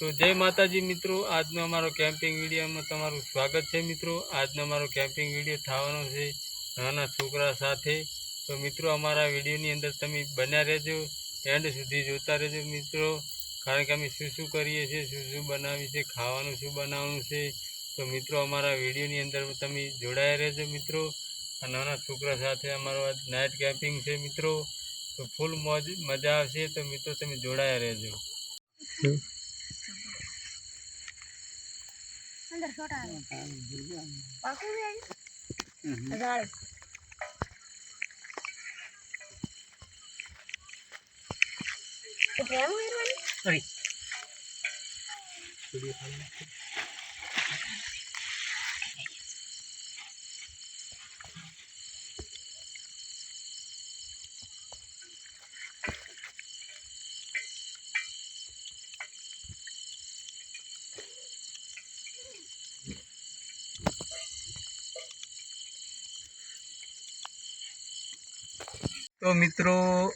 તો જય માતાજી મિત્રો, આજનો અમારો કેમ્પિંગ વિડીયોમાં તમારું સ્વાગત છે મિત્રો. આજનો અમારો કેમ્પિંગ વીડિયો થવાનો છે નાના છોકરા સાથે. તો મિત્રો, અમારા વિડીયોની અંદર તમે બન્યા રહેજો, એન્ડ સુધી જોતા રહેજો મિત્રો. કારણ કે અમે શું શું કરીએ છીએ, શું શું બનાવીએ છીએ, ખાવાનું શું બનાવવાનું છે. તો મિત્રો, અમારા વિડીયોની અંદર તમે જોડાયા રહેજો મિત્રો. આ નાના છોકરા સાથે અમારો આજ નાઇટ કેમ્પિંગ છે મિત્રો. તો ફૂલ મોજ, મજા આવશે તો મિત્રો, તમે જોડાયા રહેજો. અંદર છોટા પાકું છે અગાડી તો પ્રેમ તો મિત્રો,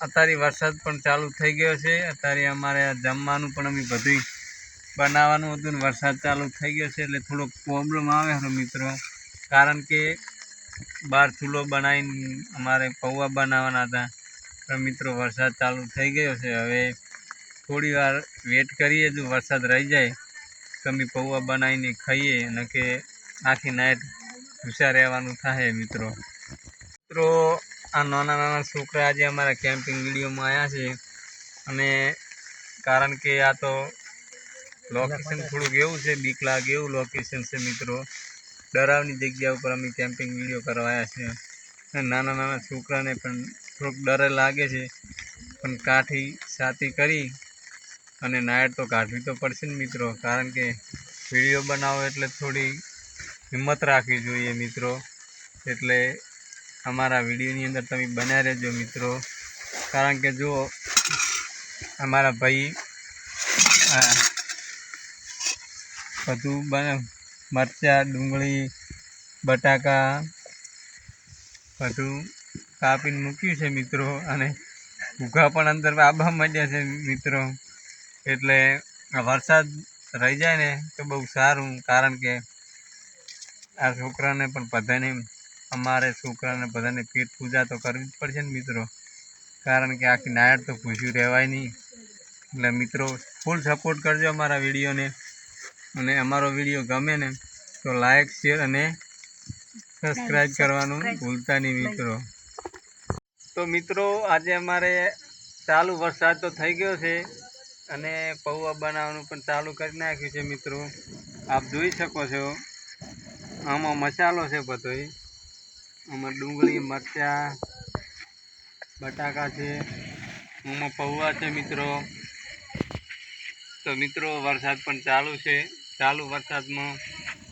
અત્યારે વરસાદ પણ ચાલુ થઈ ગયો છે. અત્યારે અમારે જમવાનું પણ અમે બધું બનાવવાનું હતું ને વરસાદ ચાલુ થઈ ગયો છે એટલે થોડોક પ્રોબ્લેમ આવે છે મિત્રો. કારણ કે બહાર ચૂલો બનાવીને અમારે પૌવા બનાવવાના હતા. પણ મિત્રો, વરસાદ ચાલુ થઈ ગયો છે. હવે થોડી વાર વેટ કરીએ, જો વરસાદ રહી જાય તો અમે પૌવા બનાવીને ખાઈએ. અને કે આખી નાઇટ ભૂસા રહેવાનું થાય મિત્રો. મિત્રો આ નાના નાના છોકરા આજે અમારા કેમ્પિંગ વિડીયોમાં આવ્યા છે. અને કારણ કે આ તો લોકેશન થોડુંક એવું છે બીક લાગે એવું લોકેશન છે મિત્રો. ડરાવની જગ્યા ઉપર અમે કેમ્પિંગ વીડિયો કરવા આવ્યા છે. અને નાના નાના છોકરાને પણ થોડુંક ડર લાગે છે. પણ કાઠી સાથી કરી અને નાયટ તો કાઢવી તો પડશે ને મિત્રો. કારણ કે વીડિયો બનાવો એટલે થોડી હિંમત રાખવી જોઈએ મિત્રો. એટલે અમારા વિડીયોની અંદર તમે બન્યા રહેજો મિત્રો. કારણ કે જો અમારા ભાઈ બધું બને. મરચાં, ડુંગળી, બટાકા, બધું કાપીને મૂક્યું છે મિત્રો. અને ભૂખા પણ અંદર આબા માંડ્યા છે મિત્રો. એટલે વરસાદ રહી જાય ને તો બહુ સારું. કારણ કે આ છોકરાને પણ બધાને અમારે છોકરાને બધાને પેટ પૂજા તો કરવી જ પડશે ને મિત્રો. કારણ કે આખી નાયર તો ભૂસ્યું રહેવાય નહીં. એટલે મિત્રો ફૂલ સપોર્ટ કરજો અમારા વિડીયોને. અને અમારો વીડિયો ગમે ને તો લાઈક શેર અને સબસ્ક્રાઈબ કરવાનું ભૂલતા નહીં મિત્રો. તો મિત્રો આજે અમારે ચાલુ વરસાદ તો થઈ ગયો છે. અને પૌવા બનાવવાનું પણ ચાલુ કરી નાખ્યું છે મિત્રો. આપ જોઈ શકો છો. આમાં મસાલો છે બધોય. આમાં ડુંગળી મરચાં બટાકા છે આમાં પૌવા છે મિત્રો. તો મિત્રો વરસાદ પણ ચાલુ છે. ચાલુ વરસાદમાં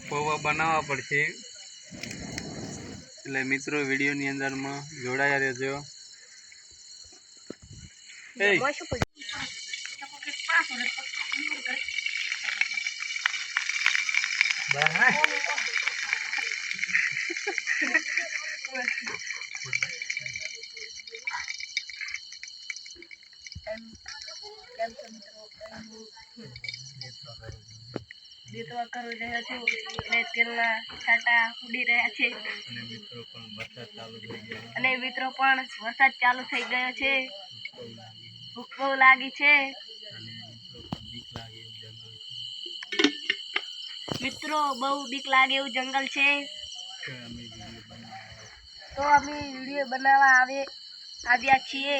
પૌવા બનાવવા પડશે. એટલે મિત્રો વિડીયોની અંદરમાં જોડાયા રહેજો. એ. કરી રહ્યા છું અને તેલના છાંટા ઉડી રહ્યા છે અને મિત્રો પણ વરસાદ ચાલુ થઈ ગયો અને મિત્રો પણ વરસાદ ચાલુ થઈ ગયો છે. ભૂખ બહુ લાગી છે. મિત્રો બહુ બીક લાગે એવું જંગલ છે. તો અમે વીડિયો બનાવવા આવે આવ્યા છીએ.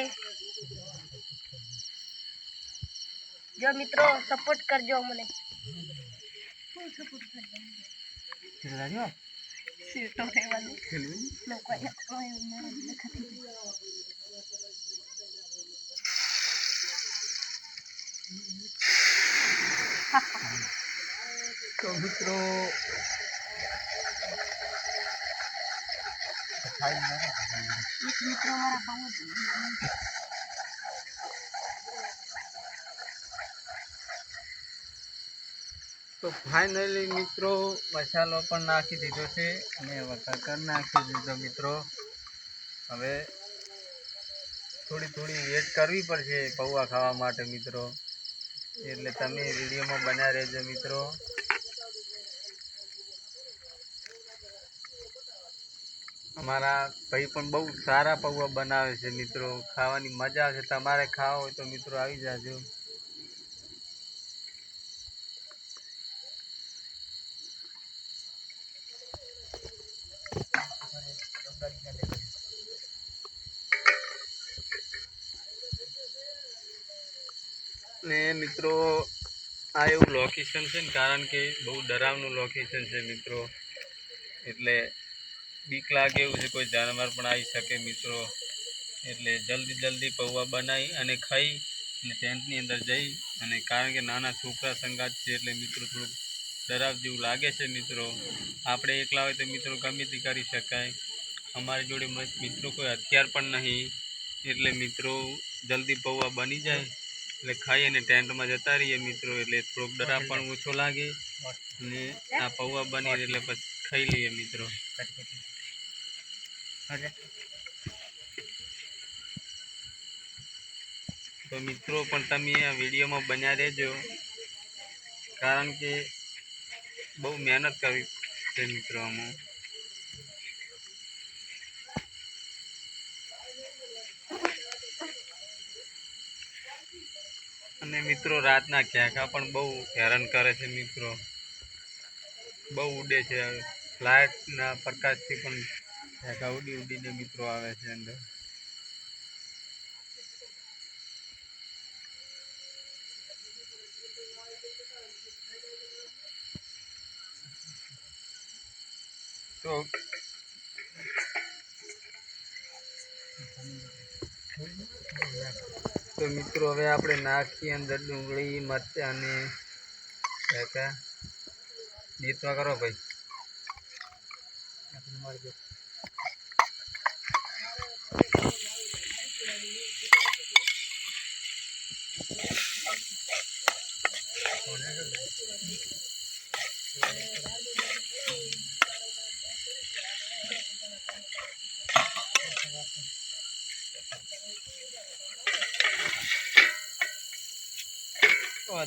જો મિત્રો સપોર્ટ કરજો મને તો મિત્રો એક મિત્રો મારા બહુ જ તો ફાઇનલી મિત્રો મસાલો પણ નાખી દીધો છે અને વઘાર કરી નાખી દીધો મિત્રો. હવે થોડી થોડી વેટ કરવી પડશે પૌવા ખાવા માટે મિત્રો. એટલે તમે વિડીયોમાં બન્યા રહેજો મિત્રો. અમારા ભાઈ પણ બહુ સારા પૌવા બનાવે છે મિત્રો. ખાવાની મજા આવશે તમારે ખાવા હોય તો મિત્રો આવી જાજો. ને મિત્રો, આ એવું લોકેશન છે ને, કારણ કે બહુ ડરાવનું લોકેશન છે મિત્રો. એટલે બીક લાગે એવું છે, કોઈ જાનવર પણ આવી શકે મિત્રો. એટલે જલ્દી જલ્દી પૌવા બનાવી અને ખાઈ અને ટેન્ટની અંદર જઈ અને કારણ કે નાના છોકરા સંગાત છે એટલે મિત્રો થોડુંક ડરાવ જેવું લાગે છે મિત્રો. આપણે એકલા હોય તો મિત્રો ગમે તે કરી શકાય. અમારી જોડે મિત્રો કોઈ હથિયાર પણ નહીં. એટલે મિત્રો જલ્દી પૌવા બની જાય એટલે ખાઈ અને ટેન્ટમાં જતા રહીએ મિત્રો. એટલે થોડોક ડરાવ પણ ઓછો લાગે. અને આ પૌવા બની એટલે પછી ખાઈ લઈએ મિત્રો. તો મિત્રો, પણ તમે આ વિડીયોમાં બન્યા રહેજો. કારણ કે બહુ મહેનત કરવી છે મિત્રો આમાં. અને મિત્રો, રાતના ક્યાંકા પણ બહુ હેરાન કરે છે મિત્રો. બહુ ઉડે છે. લાઇટના પ્રકાશથી પણ ક્યાંકા ઉડી ઉડીને મિત્રો આવે છે અંદર. તો તો મિત્રો હવે આપણે નાખીએ અંદર ડુંગળી, મરચા અને ઢેકા. ગીતમાં કરો ભાઈ. તો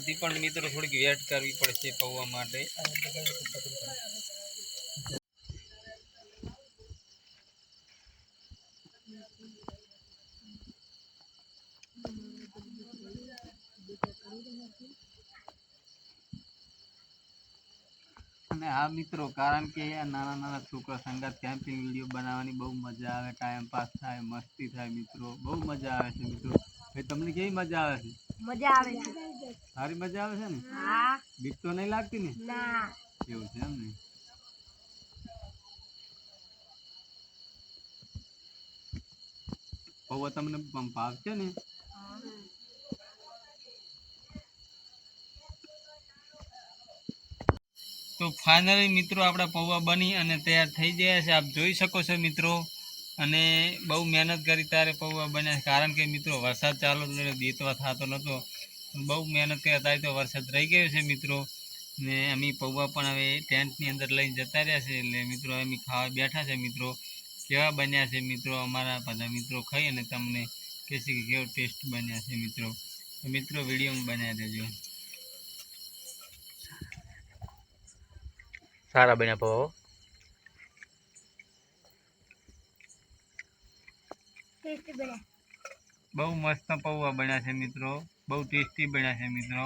હજી પણ મિત્રો થોડીક વેટ કરવી પડશે પૌવા માટે. અને હા મિત્રો, કારણ કે નાના નાના છોકરા સંગાત કેમ્પિંગ વીડિયો બનાવવાની બહુ મજા આવે ટાઈમ પાસ થાય, મસ્તી થાય મિત્રો, બહુ મજા આવે છે મિત્રો. ભાઈ, તમને કેવી મજા આવે છે? મજા આવે છે. સારી મજા આવે છે ને? હા. બીક તો નહીં લાગતી ને? ના. એવું છે એમ ને. પૌવા તમને ભાવશે ને? તો ફાઇનલી મિત્રો આપણા પૌવા બની અને તૈયાર થઈ ગયા છે. આપ જોઈ શકો છો મિત્રો. અને બહુ મહેનત કરી ત્યારે પૌવા બન્યા. કારણ કે મિત્રો, વરસાદ ચાલુ દેતવા થતો નહોતો. બહુ મહેનત કરી અત્યારે તો વરસાદ રહી ગયો છે મિત્રો. ને અમે પૌવા પણ હવે ટેન્ટની અંદર લઈને જતા રહ્યા છે. એટલે મિત્રો અમે ખાવા બેઠા છે મિત્રો. કેવા બન્યા છે મિત્રો? અમારા બધા મિત્રો ખાઈ અને તમને કહેશે કે કેવો ટેસ્ટ બન્યા છે મિત્રો. મિત્રો, વિડીયોમાં બનાવી દેજો. સારા બન્યા પૌવા ટેસ્ટી બન્યા બહુ મસ્ત પૌવા બન્યા છે મિત્રો. બહુ ટેસ્ટી બન્યા છે મિત્રો.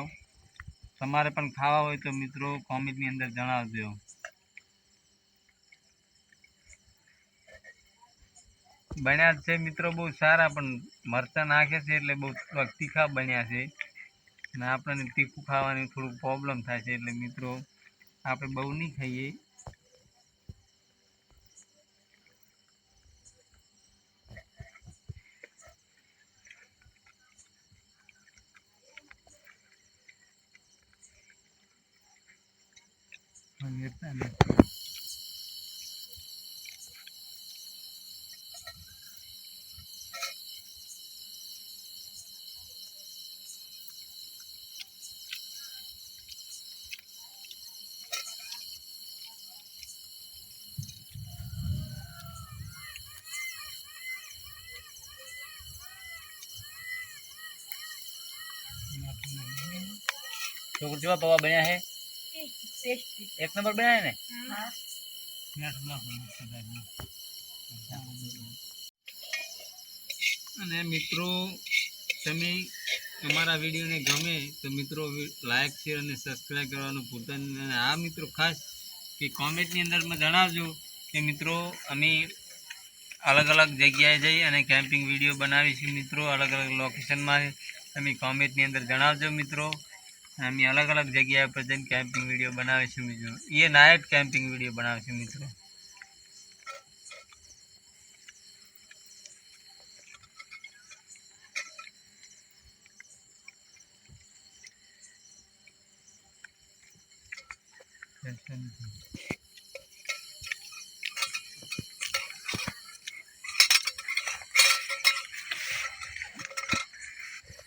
તમારે પણ ખાવા હોય તો મિત્રો કોમેન્ટની અંદર જણાવજો. બન્યા જ છે મિત્રો બહુ સારા, પણ મરચાં નાખે છે એટલે બહુ થોડાક તીખા બન્યા છે. અને આપણને તીખું ખાવાની થોડુંક પ્રોબ્લેમ થાય છે એટલે મિત્રો આપણે બહુ નહીં ખાઈએ. गिरता है जो बाबा बना है। એક નંબર બનાવ્યા ને? અને મિત્રો, તમે અમારા વિડીયોને ગમે તો મિત્રો લાઈક શેર અને સબસ્ક્રાઈબ કરવાનું ભૂલતા નહીં અને આ મિત્રો ખાસ કે કોમેન્ટની અંદરમાં જણાવજો કે મિત્રો, અમે અલગ અલગ જગ્યાએ જઈ અને કેમ્પિંગ વીડિયો બનાવીશું. મિત્રો, અલગ અલગ લોકેશનમાં તમે કોમેન્ટની અંદર જણાવજો મિત્રો. અમે અલગ અલગ જગ્યા પર જઈને કેમ્પિંગ વીડિયો બનાવીશું મિત્રો એ નાઇટ કેમ્પિંગ વીડિયો બનાવીશું મિત્રો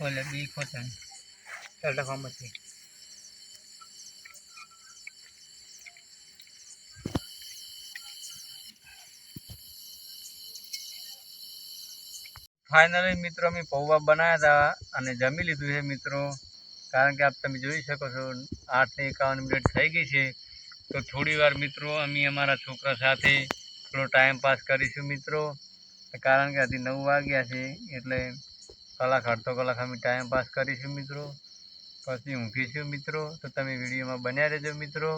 ઓલે બી ખોટણ ચાલ રાખો આમાંથી ફાઇનલી મિત્રો, અમે પૌવા બનાવ્યા હતા અને જમી લીધું છે મિત્રો. કારણ કે આપ તમે જોઈ શકો છો આઠ ને એકાવન મિનિટ થઈ ગઈ છે. તો થોડી વાર મિત્રો, અમે અમારા છોકરા સાથે થોડો ટાઈમ પાસ કરીશું મિત્રો. કારણ કે હજી નવ વાગ્યા છે, એટલે કલાક, અડધો કલાક અમે ટાઈમ પાસ કરીશું મિત્રો. પછી ઊંઘીશું મિત્રો. તો તમે વિડીયોમાં બન્યા રહેજો મિત્રો.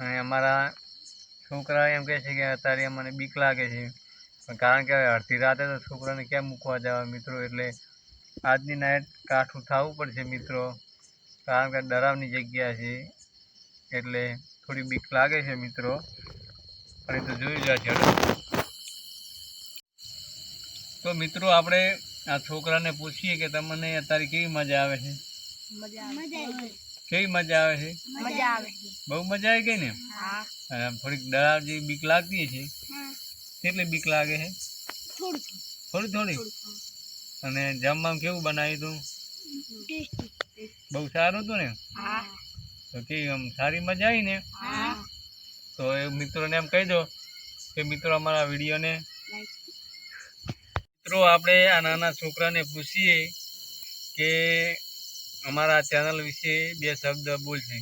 અને અમારા છોકરા એમ કહે છે કે અત્યારે અમને બીક લાગે છે. કારણ કે અડધી રાતે તો છોકરાને કેમ મૂકવા જવા મિત્રો? એટલે આજની નાઇટ કાઠું થવું પડશે મિત્રો. કારણ કે ડરાવની જગ્યા છે. એટલે થોડી બીક લાગે છે મિત્રો. પણ એ તો જોઈ છે તો મિત્રો, આપણે આ છોકરાને પૂછીએ કે તમને અત્યારે કેવી મજા આવે છે? કેવી મજા આવે છે? મજા આવે બહુ મજા આવી ગઈ ને? હા. થોડીક ડરાવ જે બીક લાગતી છે કેટલી બીક લાગે છે? થોડું. થોડી થોડી? અને જમવામાં કેવું બનાવ્યું હતું? બહુ સારું હતું ને? હા. તો કેવી આમ સારી મજા આવી ને? તો એ મિત્રોને એમ કહી દો કે મિત્રો અમારા વિડીયોને મિત્રો આપણે આ નાના છોકરાને પૂછીએ કે અમારા ચેનલ વિશે બે શબ્દ બોલશે.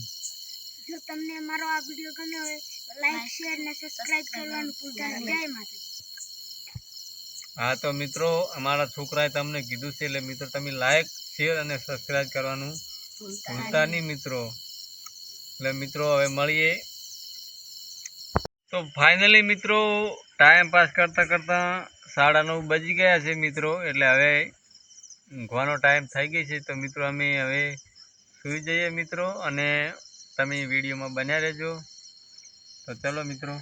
જો તમને અમારો આ વીડિયો ગમ્યો હોય લાઈક શેર અને સબસ્ક્રાઇબ કરવાનું ભૂલતા નહીં જય માતાજી. હા તો મિત્રો અમારા છોકરાએ તમને કીધું છે એટલે મિત્રો તમે લાઈક શેર અને સબસ્ક્રાઈબ કરવાનું ભૂલતા નહીં. મિત્રો. એટલે મિત્રો હવે મળીએ. તો ફાઇનલી મિત્રો ટાઈમ પાસ કરતાં કરતાં સાડા નવ બજી ગયા છે મિત્રો. એટલે હવે ઊંઘવાનો ટાઈમ થઈ ગઈ છે, તો મિત્રો અમે હવે સૂઈ જઈએ મિત્રો અને તમે વિડીયોમાં બન્યા રહેજો. તો ચલો મિત્રો.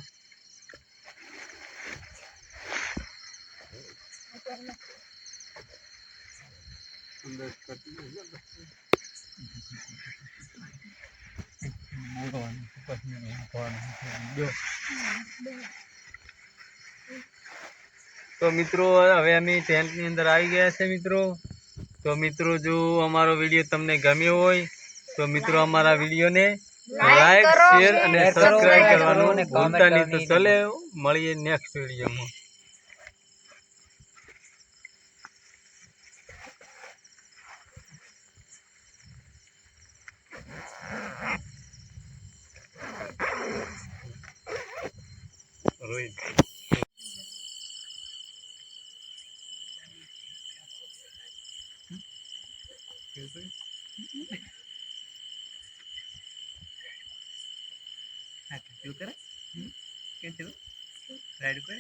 તો મિત્રો હવે અમે ટેન્ટની અંદર આવી ગયા છે મિત્રો. તો મિત્રો જો અમારો વીડિયો તમને ગમ્યો હોય તો મિત્રો અમારા વિડીયોને લાઈક શેર અને સબસ્ક્રાઇબ કરવાનું ભૂલતા નહીં. તો ચલે મળીએ નેક્સ્ટ વિડીયોમાં. રોહિત. હા કેવું કરે? કેન્સલ રાઈડ કરે?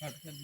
Hot kan